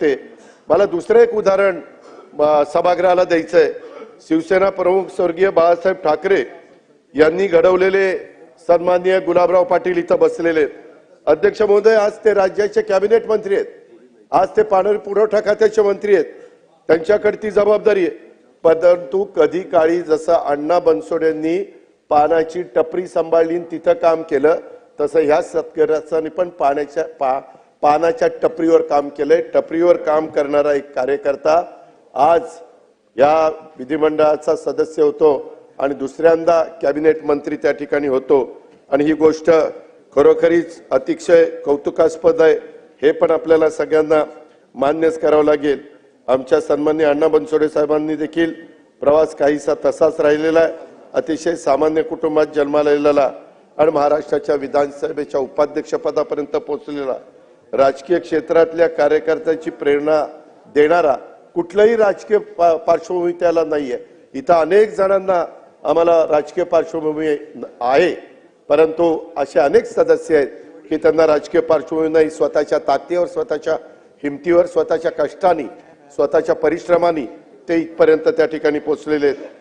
शकते मला दुसरं एक उदाहरण सभागृहाला द्यायचंय. शिवसेना प्रमुख स्वर्गीय बाळासाहेब ठाकरे यांनी घडवलेले सन्माननीय गुलाबराव पाटील इथं बसलेले अध्यक्ष महोदय आज ते राज्याचे कॅबिनेट मंत्री आहेत. आज ते पाणी पुरवठा खात्याचे मंत्री आहेत. त्यांच्याकडे ती जबाबदारी आहे. परंतु कधी काळी जसं अण्णा बनसोड यांनी पाण्याची टपरी सांभाळली तिथं काम केलं तसं ह्या शेतकऱ्याचं पण पाण्याच्या पा पानाच्या टपरीवर काम केलंय. टपरीवर काम करणारा एक कार्यकर्ता आज या विधिमंडळाचा सदस्य होतो आणि दुसऱ्यांदा कॅबिनेट मंत्री त्या ठिकाणी होतो. आणि ही गोष्ट खरोखरीच अतिशय कौतुकास्पद आहे. हे पण आपल्याला सगळ्यांना मान्यच करावं लागेल. आमच्या सन्मान्य अण्णा बनसोडे साहेबांनी देखील प्रवास काहीसा तसाच राहिलेला आहे. अतिशय सामान्य कुटुंबात जन्माला आणि महाराष्ट्राच्या विधानसभेच्या उपाध्यक्षपदापर्यंत पोहोचलेला राजकीय क्षेत्रातल्या कार्यकर्त्यांची प्रेरणा देणारा कुठलाही राजकीय पा- पार्श्वभूमी त्याला नाहीये. इथं अनेक जणांना आम्हाला राजकीय पार्श्वभूमी आहे परंतु असे अनेक सदस्य आहेत की त्यांना राजकीय पार्श्वभूमी नाही स्वतःच्या ताकदीवर स्वतःच्या हिमतीवर स्वतःच्या कष्टाने स्वतःच्या परिश्रमाने ते इथपर्यंत त्या ठिकाणी पोचलेले आहेत.